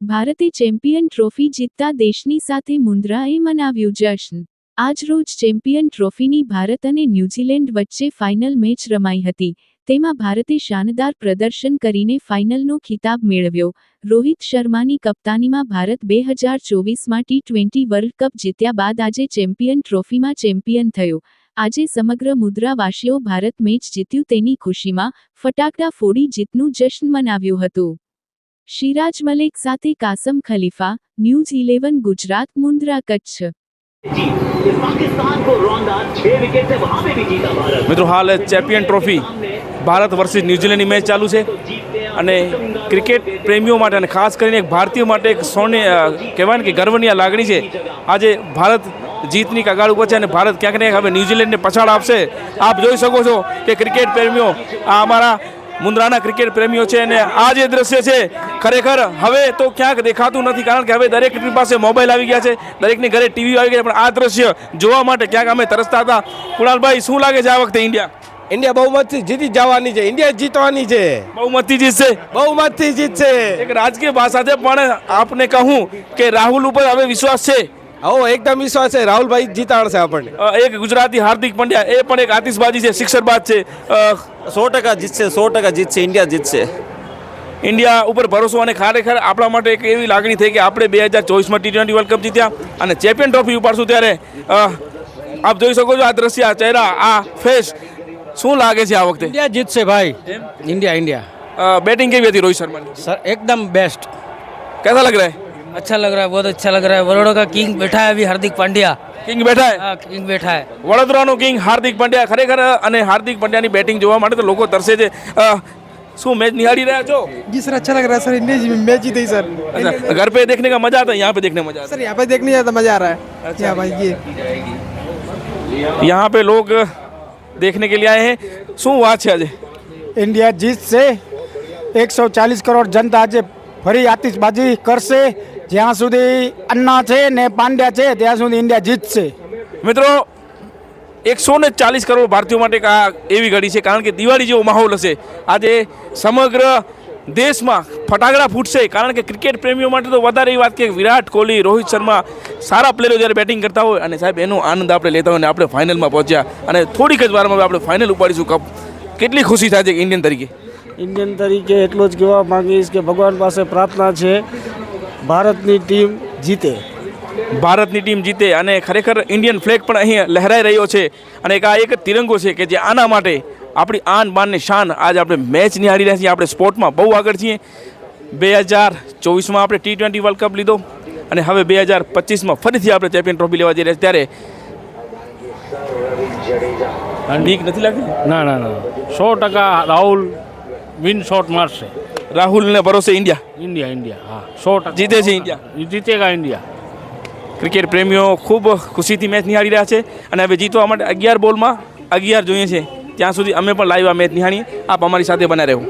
ભારતે champion trophy જીતતા દેશની સાથે મુન્દ્રાએ મનાવ્યું જશ્ન. આજરોજ ચેમ્પિયન ટ્રોફીની ભારત અને ન્યૂઝીલેન્ડ વચ્ચે ફાઇનલ મેચ રમાઈ હતી. તેમાં ભારતે શાનદાર પ્રદર્શન કરીને ફાઇનલનો ખિતાબ મેળવ્યો. રોહિત શર્માની કપ્તાનીમાં ભારત બે હજાર ચોવીસમાં ટી ટ્વેન્ટી વર્લ્ડ કપ જીત્યા બાદ આજે ચેમ્પિયન ટ્રોફીમાં ચેમ્પિયન થયો. આજે સમગ્ર મુદ્રાવાસીઓ ભારત મેચ જીત્યું તેની ખુશીમાં ફટાકડા ફોડી જીતનું જશ્ન મનાવ્યું હતું. શિરાજ મલેક સાથે કાસમ ખલીફા ન્યૂઝ ઇલેવન ગુજરાત, મુન્દ્રા કચ્છ. મિત્રો હાલ ચેમ્પિયન ટ્રોફી ભારત વર્સિસ ન્યુઝીલેન્ડની મેચ ચાલુ છે અને ક્રિકેટ પ્રેમીઓ માટે અને ખાસ કરીને એક ભારતીયો માટે એક સોને કહેવાય કે ગર્વની આ લાગણી છે. આજે ભારત જીતની કગાળ ઉપર છે અને ભારત ક્યાંક ને હવે ન્યુઝીલેન્ડને પછાડ આપશે. આપ જોઈ શકો છો કે ક્રિકેટ પ્રેમીઓ, આ અમારા મુન્દ્રાના ક્રિકેટ પ્રેમીઓ છે અને આ જે દ્રશ્ય છે ખરેખર હવે તો ક્યાંક દેખાતું નથી કારણ કે હવે દરેકની પાસે મોબાઈલ આવી ગયા છે દરેકની ઘરે ટીવી આવી ગયા પણ આ દ્રશ્ય જોવા માટે ક્યાંક અમે તરસતા હતા. કુણાલભાઈ શું લાગે છે આ વખતે ઇન્ડિયા? ઇન્ડિયા બહુમતથી જીતી જવાની છે ઇન્ડિયા જીતવાની છે. બહુમતથી જીતશે? બહુમતથી જીતશે. એક રાજકીય છે પણ આપને કહું કે રાહુલ ઉપર હવે વિશ્વાસ છે. આવો એકદમ વિશ્વાસ છે. રાહુલભાઈ જીતાડશે આપણને. એક ગુજરાતી હાર્દિક પંડ્યા એ પણ એક આતિશબાજી છે શિક્ષરબાજ છે. સો ટકા જીતશે સો ટકા જીતશે ઇન્ડિયા જીતશે. ઇન્ડિયા ઉપર ભરોસો અને ખરેખર આપણા માટે એક એવી લાગણી થઈ કે આપણે બે હજાર ચોવીસમાં ટી ટ્વેન્ટી વર્લ્ડ કપ જીત્યા અને ચેમ્પિયન ટ્રોફી ઉપાડશું ત્યારે. આપ જોઈ શકો છો આ દ્રશ્ય આ ચહેરા આ ફેસ શું લાગે છે આ વખતે? ઇન્ડિયા જીતશે ભાઈ. India India. બેટિંગ કેવી હતી રોહિત શર્મા સર એકદમ બેસ્ટ કેસા લગ રહા अच्छा लग रहा है बहुत अच्छा लग रहा है वरोड़ा का किंग बैठा है अभी हार्दिक पांड्या કિંગ બેઠા હા કિંગ બેઠા છે વડોદરાનો કિંગ હાર્દિક પંડ્યા ખરેખર અને હાર્દિક પંડ્યાની બેટિંગ જોવા માટે તો લોકો તરસે છે શું मैच निहारी रहा છો जी सर अच्छा लग रहा है सर इंडिया जी मैच जीती सर अच्छा घर पे देखने का मजा आता है यहाँ पे देखने मजा आता सर यहाँ पे देखने आता मजा आ रहा है अच्छा भाई ये यहाँ पे लोग देखने के लिए आए हैं શું વાત છે આજે ઇન્ડિયા જીતશે એકસો ચાલીસ કરોડ જનતા આજે ફરી આતિશબાજી કરશે જ્યાં સુધી અન્ના છે ને પાંડ્યા છે ત્યાં સુધી ઇન્ડિયા જીતશે. મિત્રો એકસો ને ચાલીસ કરોડ ભારતીયો માટે આ એવી ઘડી છે કારણ કે દિવાળી જેવો માહોલ હશે. આજે સમગ્ર દેશમાં ફટાકડા ફૂટશે કારણ કે ક્રિકેટ પ્રેમીઓ માટે તો વધારે એ વાત કે વિરાટ કોહલી રોહિત શર્મા સારા પ્લેયરો જ્યારે બેટિંગ કરતા હોય અને સાહેબ એનો આનંદ આપણે લેતા હોય અને આપણે ફાઇનલમાં પહોંચ્યા. અને થોડીક જ વારમાં આપણે ફાઇનલ ઉપાડીશું કપ કેટલી ખુશી થાય છે ઇન્ડિયન તરીકે? ઇન્ડિયન તરીકે એટલું જ કહેવા માંગીશ કે ભગવાન પાસે પ્રાર્થના છે. ભારતની ટીમ જીતે. ભારતની ટીમ જીતે અને ખરેખર ઇન્ડિયન ફ્લેગ પણ અહીં લહેરાઈ રહ્યો છે અને એક આ એક તિરંગો છે કે જે આના માટે આપણી આન બાન ને શાન આજ આપણે મેચ નિહાળી રહ્યા છીએ. આપણે સ્પોર્ટમાં બહુ આગળ છીએ. બે હજાર ચોવીસમાં આપણે ટી ટ્વેન્ટી વર્લ્ડ કપ લીધો અને હવે બે હજાર પચીસમાં ફરીથી આપણે ચેમ્પિયન ટ્રોફી લેવા જઈ રહ્યા ત્યારે બીક નથી લાગતી ના ના ના. સો ટકા રાહુલ વિન શોટ મારશે. રાહુલ ને ભરોસે ઇન્ડિયા? ઇન્ડિયા ઇન્ડિયા હા. સો જીતે છે ઇન્ડિયા? જીતેગા ઇન્ડિયા. ક્રિકેટ પ્રેમીઓ ખૂબ ખુશીથી મેચ નિહાળી રહ્યા છે અને હવે જીતવા માટે અગિયાર બોલમાં અગિયાર જોઈએ છે. ત્યાં સુધી અમે પણ લાઈવ આ મેચ નિહાળીએ આપ અમારી સાથે બના રહેવું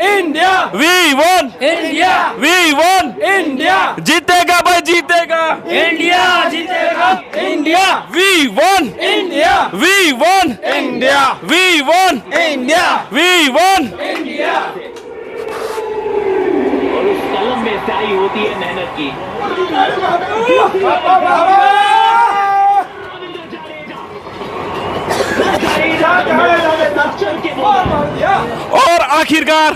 India we won India we won India जीतेगा भाई जीतेगा. इंडिया जीतेगा. India we won India we won India we won India we won और उस कलम में स्याही होती है मेहनत की। ઓર આખિરકાર,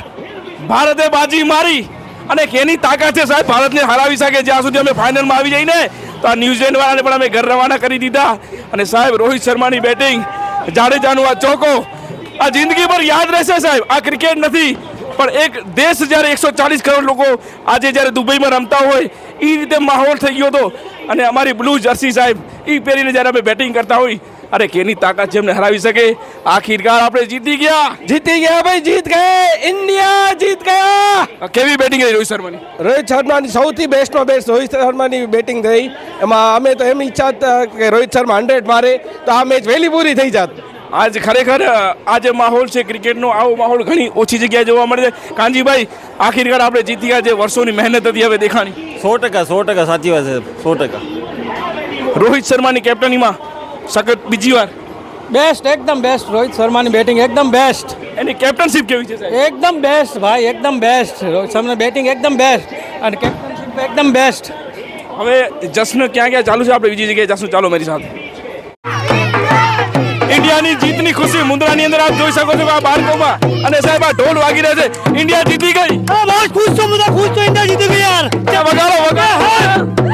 ભારતે બાજી મારી અને કેની તાકાત છે સાહેબ, ભારતને હરાવી શકે જ્યાં સુધી અમે ફાઇનલમાં આવી જઈને. તો આ ન્યુઝીલેન્ડ વાળાને પણ અમે ઘર રવાના કરી દીધા. અને સાહેબ, રોહિત શર્માની બેટિંગ જાડેજાનું આ ચોકો આ જિંદગી પર યાદ રહેશે સાહેબ. આ ક્રિકેટ નથી, પણ એક દેશ જ્યારે એકસો ચાલીસ કરોડ લોકો આજે જ્યારે દુબઈમાં રમતા હોય એ રીતે માહોલ થઈ ગયો હતો. અને અમારી બ્લુ જર્સી સાહેબ એ પહેરીને જ્યારે અમે બેટિંગ કરતા હોય અરે કેની તાકાત છે એમને હરાવી શકે? આખીરકાર આપણે જીતી ગયા. જીતી ગયા ભાઈ જીત ગયા. ઇન્ડિયા જીત ગયા. કેવી બેટિંગ રહી રોહિત શર્માની? રોહિત શર્માની સૌથી બેસ્ટમાં બેસ્ટ રોહિત શર્માની બેટિંગ થઈ એમાં અમે તો એમ ઈચ્છા કે રોહિત શર્મા હંડ્રેડ મારે તો આ મેચ વહેલી પૂરી થઈ જાત. આજ ખરેખર આ જે માહોલ છે ક્રિકેટનો. આવો માહોલ ઘણી ઓછી જગ્યાએ જોવા મળે છે. કાનજીભાઈ આખીરકાર આપણે જીતી ગયા જે વર્ષોની મહેનત હતી હવે દેખાણી. સો ટકા સો ટકા સાચી વાત છે સો ટકા. રોહિત શર્માની કેપ્ટનીમાં સખત બીજી વાર. બેસ્ટ એકદમ બેસ્ટ રોહિત શર્માની બેટિંગ એકદમ બેસ્ટ એની કેપ્ટનશિપ કેવી છે સાહેબ? એકદમ બેસ્ટ ભાઈ એકદમ બેસ્ટ રોહિત શર્માની બેટિંગ એકદમ બેસ્ટ અને કેપ્ટનશીપ એકદમ બેસ્ટ હવે જશ્ન ક્યાં ક્યાં ચાલુ છે? આપણે બીજી જગ્યાએ જશ્ન ચાલો મારી સાથે. ઇન્ડિયાની જીતની ખુશી મુંદ્રાની અંદર આપ જોઈ શકો છો આ બાળકોમાં. અને સાહેબ આ ઢોલ વાગી રહ્યા છે. ઇન્ડિયા જીતી ગઈ. બહુ ખુશ છો મુદ્રા ખુશ છો ઇન્ડિયા જીતી ગઈ યાર. વગાડો વગાડો.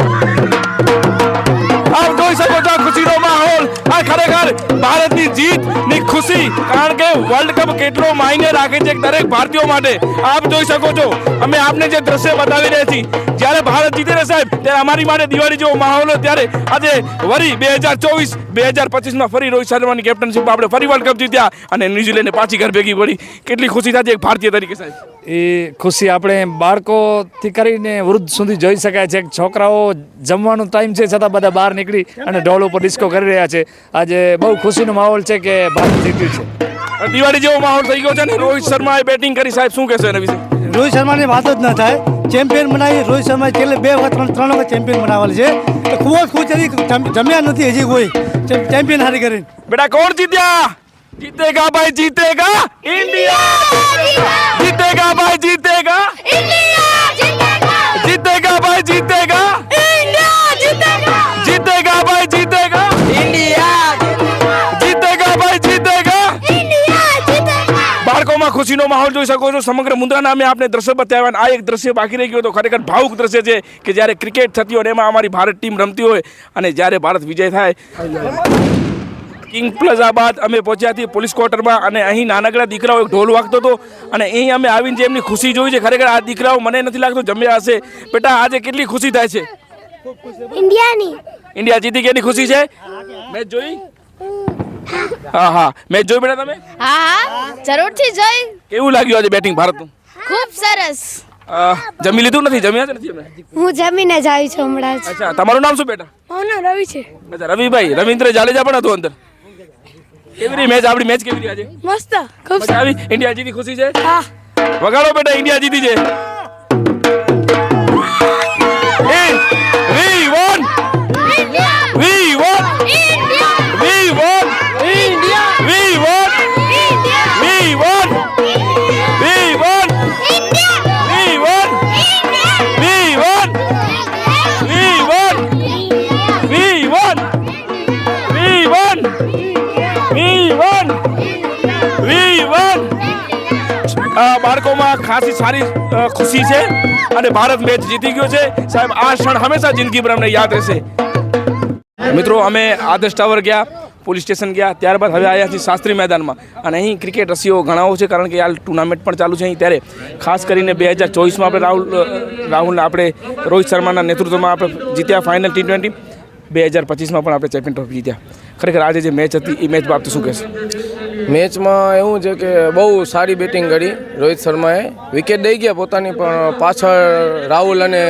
ખરેખર ભારતની જીતની ખુશી, કારણ કે વર્લ્ડ કપ કેટલો માયને રાખે છે દરેક ભારતીયો માટે. આપ જોઈ શકો છો, અમે આપને જે દ્રશ્ય બતાવી રહ્યા છીએ, જ્યારે ભારત જીતે ને સાહેબ, ત્યારે અમારી માટે દિવાળી જેવો માહોલ ત્યારે આજે વરી બે હજાર ચોવીસ, બે હજાર પચીસમાં ફરી રોહિત શર્માની કેપ્ટનશીપમાં આપણે ફરી વર્લ્ડ કપ જીત્યા અને ન્યુઝીલેન્ડને પાછી ઘર ભેગી પડી. કેટલી ખુશી થતી એક ભારતીય તરીકે સાહેબ. એ ખુશી આપણે બાળકોથી કરીને વૃદ્ધ સુધી જોઈ શકાય છે. છોકરાઓ જમવાનો ટાઈમ છે છતાં બધા બહાર નીકળી અને ઢોલ ઉપર ડિસ્કો કરી રહ્યા છે. આજે બહુ ખુશીનો માહોલ છે કે ભારત જીત્યું છે. દિવાળી જેવો માહોલ થઈ ગયો છે ને રોહિત શર્માએ બેટિંગ કરી. સાહેબ શું કહેશે એના વિશે? રોહિત શર્માની વાત જ ન થાય. ચેમ્પિયન બનાવી રોહિત શર્માએ છેલ્લે બે વખત ત્રણ ત્રણ વખત ચેમ્પિયન બનાવેલ છે. તો ખૂબ જ ખુશ હજી જમ્યા નથી હજી કોઈ. ચેમ્પિયન હારી કરીને. બેટા કોણ જીત્યા? જીતેગા ભાઈ જીતેગા ઇન્ડિયા. જીતેગા ભાઈ જીતેગા. ઇન્ડિયા જીતેગા જીતેગા ભાઈ જીતેગા. ઇન્ડિયા જીતેગા જીતેગા ભાઈ જીતેગા. ઇન્ડિયા જીતેગા ભાઈ જીતેગા. ઇન્ડિયા જીતેગા બાળકોમાં ખુશીનો માહોલ જોઈ શકો છો. સમગ્ર મુંદ્રા નામે આપણે દ્રશ્ય બતાવ્યા આ એક દ્રશ્ય બાકી રહી ગયું તો ખરેખર ભાવુક દ્રશ્ય છે કે જ્યારે ક્રિકેટ થતી હોય એમાં અમારી ભારત ટીમ રમતી હોય અને જ્યારે ભારત વિજય થાય. કિંગ પ્લાઝા બાદ અમે પહોંચ્યા છીએ પોલીસ ક્વાર્ટરમાં અને અહીં નાનકડા દીકરાઓ એક ઢોલ વાગતો હતો અને અહીં અમે આવીને જે એમની ખુશી જોઈ છે ખરેખર આ દીકરાઓ મને નથી લાગતું જમ્યા હશે. બેટા આજે કેટલી ખુશી થાય છે? ઇન્ડિયાની. ઇન્ડિયા જીતી ગયાની ખુશી છે? મેચ જોઈ? હા હા. મેચ જોઈ બેટા તમે? હા હા. જરૂરથી જોઈ. કેવું લાગ્યું આજે બેટિંગ ભારતનું? ખૂબ સરસ. જમી લીધું નથી? જમ્યા છે નથી અમે હું જમીને જ આવી છું હમણાં અચ્છા તમારું નામ શું બેટા? મારું નામ રવિ છે. અચ્છા રવિભાઈ. રવિન્દ્ર જાડેજા પણ હતું અંદર? કેવી રહી મેચ આપણી મેચ કેવી રહી આજે? મસ્ત. ખૂબ આવી? ઇન્ડિયા જીતી ખુશી છે? હા. વગાડો બેટા ઇન્ડિયા જીતી છે. ખાસી સારી ખુશી છે અને ભારત મેચ જીતી ગયો છે. સાહેબ આ ક્ષણ હંમેશા જિંદગીભર અમને યાદ રહેશે. મિત્રો અમે આદર્શ ટાવર ગયા પોલીસ સ્ટેશન ગયા ત્યારબાદ હવે આવ્યા છીએ શાસ્ત્રી મેદાનમાં. અને અહીં ક્રિકેટ રસીઓ ઘણાઓ છે કારણ કે આ ટુર્નામેન્ટ પણ ચાલુ છે અહીં ત્યારે. ખાસ કરીને બે હજાર ચોવીસમાં આપણે રાહુલ અ, રાહુલને આપણે રોહિત શર્માના નેતૃત્વમાં આપણે જીત્યા ફાઇનલ ટી ટ્વેન્ટી બે હજાર પચીસમાં પણ આપણે ચેમ્પિયન ટ્રોફી જીત્યા. ખરેખર આજે જે મેચ હતી એ મેચ બાબતે શું કહેશો? મેચમાં એવું છે કે બહુ સારી બેટિંગ કરી રોહિત શર્માએ. વિકેટ દઈ ગયા પોતાની પણ પાછળ રાહુલ અને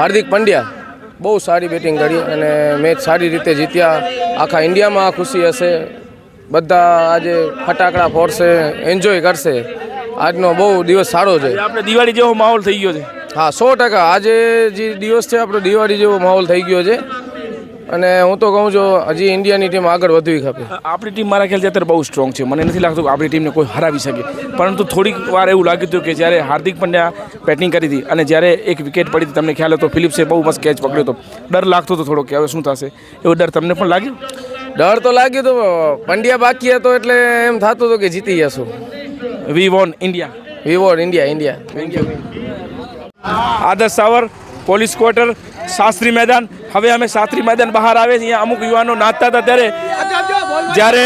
હાર્દિક પંડ્યા. બહુ સારી બેટિંગ કરી અને મેચ સારી રીતે જીત્યા. આખા ઇન્ડિયામાં આ ખુશી હશે. બધા આજે ફટાકડા ફોડશે એન્જોય કરશે. આજનો બહુ દિવસ સારો છે. આપણે દિવાળી જેવો માહોલ થઈ ગયો છે. હા સો ટકા. આજે જે દિવસ છે આપણો દિવાળી જેવો માહોલ થઈ ગયો છે. અને હું તો કહું છું હજી ઇન્ડિયાની ટીમ આગળ વધવી ખપે. આપણી ટીમ મારા ખ્યાલથી અત્યારે બહુ સ્ટ્રોંગ છે. મને નથી લાગતું કે આપણી ટીમને કોઈ હરાવી શકે. પરંતુ થોડીક વાર એવું લાગ્યું હતું કે જ્યારે હાર્દિક પંડ્યા બેટિંગ કરી હતી અને જ્યારે એક વિકેટ પડી હતી તમને ખ્યાલ હતો ફિલિપ્સે બહુ મસ્ત કેચ પકડ્યો હતો. ડર લાગતો હતો થોડો કે હવે શું થશે? એવો ડર તમને પણ લાગ્યો? ડર તો લાગ્યો તો પંડ્યા બાકી હતો એટલે એમ થતું હતું કે જીતી જશું. We won India we India India India Adarsh Savar police quarter Shastri Maidan. હવે અમે શાસ્ત્રી મેદાન બહાર આવે છે. અહીંયા અમુક યુવાનો નાચતા હતા ત્યારે જ્યારે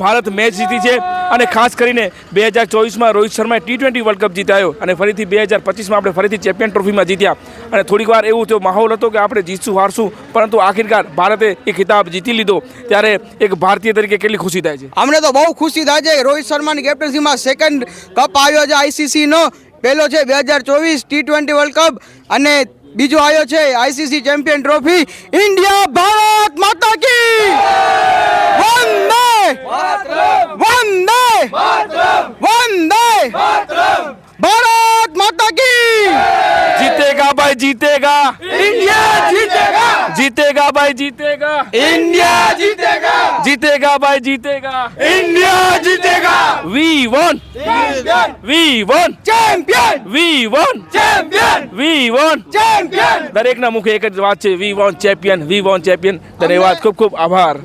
ભારત મેચ જીતી છે અને ખાસ કરીને બે હજાર ચોવીસમાં રોહિત શર્માએ ટી ટ્વેન્ટી વર્લ્ડ કપ જીતાયો અને ફરીથી બે હજાર પચીસમાં આપણે ફરીથી ચેમ્પિયન ટ્રોફીમાં જીત્યા. અને થોડીક વાર એવું થયો માહોલ હતો કે આપણે જીતશું, હારશું, પરંતુ આખિરકાર ભારતે એ ખિતાબ જીતી લીધો. ત્યારે એક ભારતીય તરીકે કેટલી ખુશી થાય છે? અમને તો બહુ ખુશી થાય છે રોહિત શર્માની કેપ્ટનસીમાં સેકન્ડ કપ આવ્યો છે આઈસીસીનો પહેલો છે બે હજાર ચોવીસ ટી ટ્વેન્ટી વર્લ્ડ કપ અને બીજો આવ્યો છે ICC champion trophy India Bharat માતા કી વંદે! વંદે! વંદે ભારત માતા કી જીતેગા. ભાઈ જીતેગા. ઇન્ડિયા જીતેગા. ઇન્ડિયા જીતેગા. જીતેગા ભાઈ જીતેગા. India જીતેગા. We won we won champion we won champion we won champion દરેકના મુખે એક જ વાત છે. We won champion we won champion ધન્યવાદ. ખૂબ ખૂબ આભાર.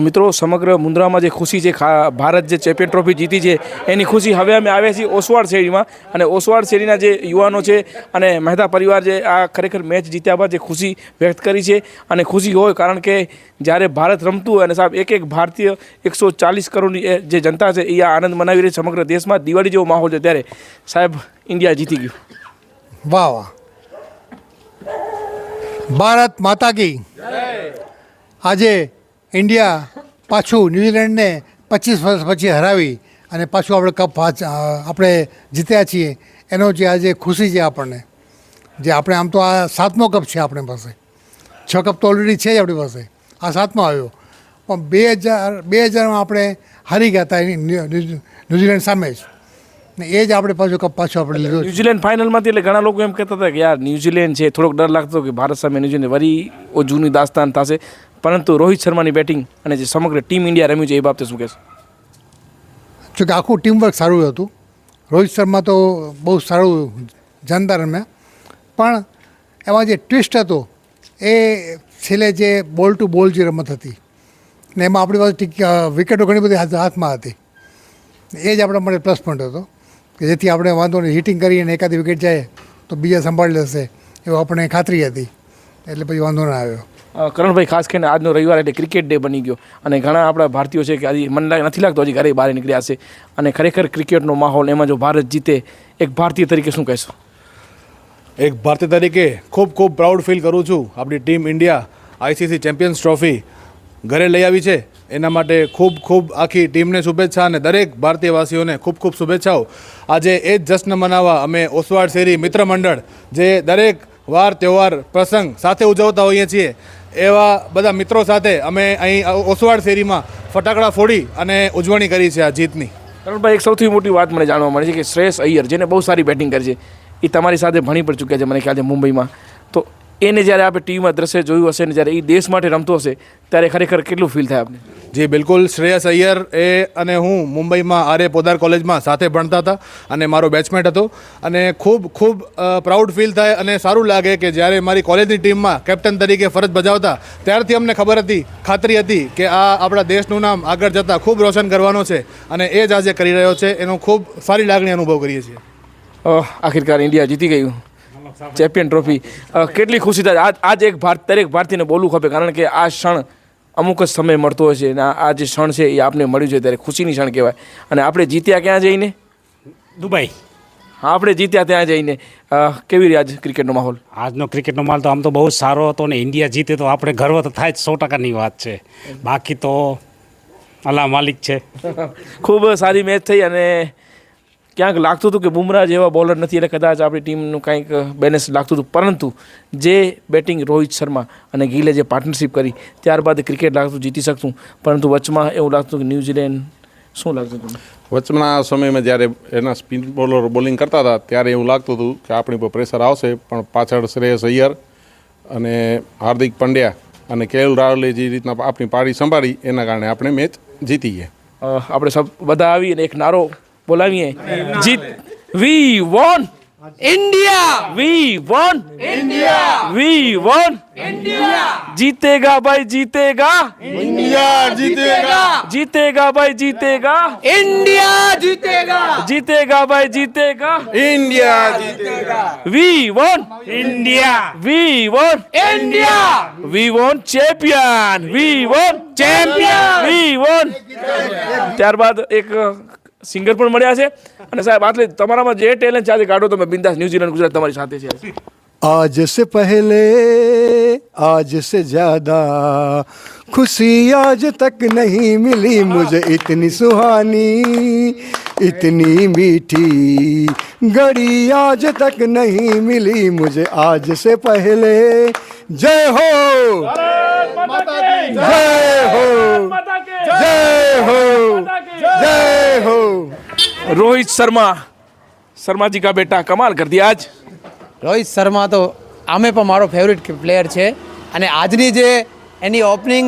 મિત્રો સમગ્ર મુન્દ્રામાં જે ખુશી છે ભારત જે ચેમ્પિયન ટ્રોફી જીતી છે, એની ખુશી હવે અમે આવ્યા છીએ ઓસવાડ શેરીમાં. અને ઓસવાડ શેરીના જે યુવાનો છે અને મહેતા પરિવાર જે આ ખરેખર મેચ જીત્યા બાદ જે ખુશી વ્યક્ત કરી છે. અને ખુશી હોય કારણ કે જ્યારે ભારત રમતું હોય અને સાહેબ એક એક ભારતીય એકસો ચાલીસ કરોડની જે જનતા છે એ આ આનંદ મનાવી રહી સમગ્ર દેશમાં. દિવાળી જેવો માહોલ છે ત્યારે સાહેબ, ઇન્ડિયા જીતી ગયું. વાહ વાહ. ભારત માતા કી. આજે ઇન્ડિયા પાછું ન્યૂઝીલેન્ડને પચીસ વર્ષ પછી હરાવી અને પાછું આપણે કપ આપણે જીત્યા છીએ, એનો જે આજે ખુશી છે આપણને. જે આપણે આમ તો આ સાતમો કપ છે આપણી પાસે. છ કપ તો ઓલરેડી છે જ આપણી પાસે. આ સાતમો આવ્યો. પણ બે હજાર બે હજારમાં આપણે હારી ગયા હતા ન્યૂઝીલેન્ડ સામે જ. ને એ જ આપણે પાછું કપ પાછો આપણે લીધો ન્યૂઝીલેન્ડ ફાઇનલમાંથી એટલે ઘણા લોકો એમ કહેતા હતા કે યાર ન્યૂઝીલેન્ડ છે, થોડોક ડર લાગતો કે ભારત સામે ન્યૂઝીલેન્ડ વરી ઓ જૂની દાસ્તાન થશે. પરંતુ રોહિત શર્માની બેટિંગ અને જે સમગ્ર ટીમ ઇન્ડિયા રમ્યું છે એ બાબતે શું કહેશો? જોકે આખું ટીમવર્ક સારું હતું. રોહિત શર્મા તો બહુ સારું જાનદાર રમ્યા. પણ એમાં જે ટ્વિસ્ટ હતો, એ છેલ્લે જે બોલ ટુ બોલ જે રમત હતી, ને એમાં આપણી પાસે વિકેટો ઘણી બધી હાથમાં હતી. એ જ આપણા માટે પ્લસ પોઈન્ટ હતો. કે જેથી આપણે વાંધો નહીં હિટિંગ કરીને એકાદી વિકેટ જાય, તો બીજા સંભાળી લેશે, એવો આપણને ખાતરી હતી. એટલે પછી વાંધો ના આવ્યો. કરણભાઈ, ખાસ કરીને આજનો રવિવાર એટલે ક્રિકેટ ડે બની ગયો. અને ઘણા આપણા ભારતીયો છે કે આજે મને નથી લાગતો હજી ઘરે બહાર નીકળ્યા છે. અને ખરેખર ક્રિકેટનો માહોલ, એમાં જો ભારત જીતે, એક ભારતીય તરીકે શું કહેશો? એક ભારતીય તરીકે ખૂબ ખૂબ પ્રાઉડ ફીલ કરું છું. આપણી team India ICC champions trophy ઘરે લઈ આવી છે. એના માટે ખૂબ ખૂબ આખી ટીમને શુભેચ્છા અને દરેક ભારતીયવાસીઓને ખૂબ ખૂબ શુભેચ્છાઓ. આજે એ જ જશ્ન મનાવવા અમે ઓસવાડ શેરી મિત્ર મંડળ, જે દરેક વાર, તહેવાર, પ્રસંગ સાથે ઉજવતા હોઈએ છીએ. એવા બધા મિત્રો સાથે અમે અહીં ઓસવાડ શેરીમાં ફટાકડા ફોડી અને ઉજવણી કરી છે આ જીતની. તરુણભાઈ, એક સૌથી મોટી વાત મને જાણવા મળે છે કે શ્રેયસ અય્યર, જેને બહુ સારી બેટિંગ કરી છે, એ તમારી સાથે ભણી પણ ચૂક્યા છે મને ખ્યાલ છે મુંબઈમાં. તો એને જ્યારે આપણે ટીવીમાં દ્રશ્ય જોયું હશે ને જ્યારે એ દેશ માટે રમતો હશે ત્યારે ખરેખર કેટલું ફીલ થાય આપણે જી બિલકુલ. શ્રેયસ અય્યર એ અને હું મુંબઈમાં આર્ય પોદાર કોલેજમાં સાથે ભણતા હતા અને મારો બેચમેટ હતો. અને ખૂબ ખૂબ પ્રાઉડ ફીલ થાય અને સારું લાગે કે જ્યારે મારી કોલેજની ટીમમાં કેપ્ટન તરીકે ફરજ બજાવતા ત્યારથી અમને ખબર હતી ખાતરી હતી કે આ આપણા દેશનું નામ આગળ જતાં ખૂબ રોશન કરવાનો છે અને એ જ આજે કરી રહ્યો છે. એનો ખૂબ સારી લાગણી અનુભવ કરીએ છીએ. આખિરકાર ઇન્ડિયા જીતી ગયું. Champion trophy. કેટલી ખુશી થાય? આજ આજ એક ભારત દરેક ભારતીયને બોલવું ખપે કારણ કે આ ક્ષણ અમુક જ સમય મળતો છે. અને આ જે ક્ષણ છે એ આપને મળ્યું છે ત્યારે ખુશીની ક્ષણ કહેવાય. અને આપણે જીત્યા ક્યાં જઈને? દુબઈ. હા આપણે જીત્યા ત્યાં જઈને. કેવી રહી આજ ક્રિકેટનો માહોલ? આજનો ક્રિકેટનો માહોલ તો આમ તો બહુ જ સારો હતો ને ઇન્ડિયા જીતે તો આપણે ગર્વ તો થાય જ સો ટકાની વાત છે. બાકી તો અલા માલિક છે. ખૂબ સારી મેચ થઈ અને ક્યાંક લાગતું હતું કે બુમરાહ જેવા બોલર નથી એટલે કદાચ આપણી ટીમનું કાંઈક બેલેન્સ લાગતું હતું. પરંતુ જે બેટિંગ રોહિત શર્મા અને ગિલે જે પાર્ટનરશિપ કરી ત્યારબાદ ક્રિકેટ લાગતું જીતી શકતું. પરંતુ વચમાં એવું લાગતું કે ન્યૂઝીલેન્ડ શું લાગતું હતું? વચના સમયમાં જ્યારે એના સ્પિન બોલર બોલિંગ કરતા હતા ત્યારે એવું લાગતું હતું કે આપણી પર પ્રેશર આવશે પણ પાછળ શ્રેયસ અય્યર અને હાર્દિક પંડ્યા અને કેએલ રાહુલે જે રીતના આપણી પાડી સંભાળી એના કારણે આપણે મેચ જીતી ગયા આપણે સબ બધા આવી અને એક નારો બોલાવીએ જીત we won India we won India we won India જીતેગા ભાઈ જીતેગા ઇન્ડિયા જીતેગા જીતેગા ભાઈ જીતેગા ઇન્ડિયા જીતેગા જીતેગા ભાઈ જીતેગા India જીતેગા we won India we won India we won champion we won champion we won ત્યારબાદ એક સિંગર પણ મળ્યા છે અને સાહેબ આટલે તમારામાં જે ટેલેન્ટ છે આજે કાઢો તમે બિંદાસ ન્યુઝીલેન્ડ ગુજરાત તમારી સાથે છે आज से पहले आज से ज्यादा खुशी आज तक नहीं मिली मुझे इतनी सुहानी इतनी मीठी घड़ी आज तक नहीं मिली मुझे आज से पहले जय हो जय हो जय हो जय हो रोहित शर्मा शर्मा जी का बेटा कमाल कर दिया आज રોહિત શર્મા તો આમે પણ મારો ફેવરિટ પ્લેયર છે અને આજની જે એની ઓપનિંગ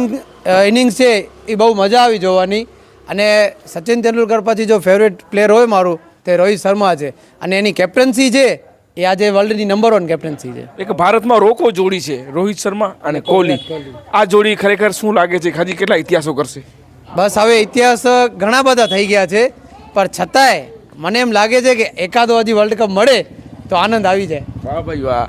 ઇનિંગ્સ છે એ બહુ મજા આવી જોવાની અને સચિન તેંડુલકર પછી જો ફેવરિટ પ્લેયર હોય મારું તે રોહિત શર્મા છે અને એની કેપ્ટન્સી છે એ આજે વર્લ્ડની નંબર વન કેપ્ટન્સી છે. એક ભારતમાં રોકો જોડી છે રોહિત શર્મા અને કોહલી. આ જોડી ખરેખર શું લાગે છે? હજી કેટલા ઇતિહાસો કરશે? બસ હવે ઇતિહાસ ઘણા બધા થઈ ગયા છે પણ છતાંય મને એમ લાગે છે કે એકાદો હજી વર્લ્ડ કપ મળે તો આનંદ આવી જાય. વાહ ભાઈ વાહ.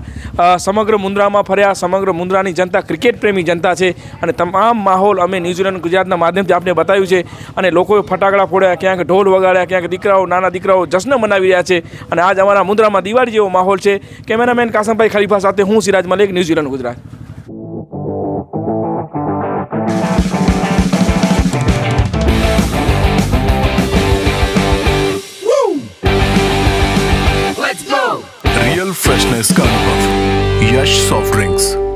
સમગ્ર મુન્દ્રામાં ફર્યા, સમગ્ર મુન્દ્રાની જનતા ક્રિકેટ પ્રેમી જનતા છે અને તમામ માહોલ અમે ન્યૂઝીલેન્ડ ગુજરાતના માધ્યમથી આપને બતાવ્યું છે અને લોકોએ ફટાકડા ફોડ્યા, ક્યાંક ઢોલ વગાડ્યા, ક્યાંક દીકરાઓ, નાના દીકરાઓ જશ્ન મનાવી રહ્યા છે અને આજ અમારા મુન્દ્રામાં દિવાળી જેવો માહોલ છે. કેમેરામેન કાસમભાઈ ખલીફા સાથે હું Siraj Malik New Zealand Gujarat. Skarnabhav, Yash Soft Drinks.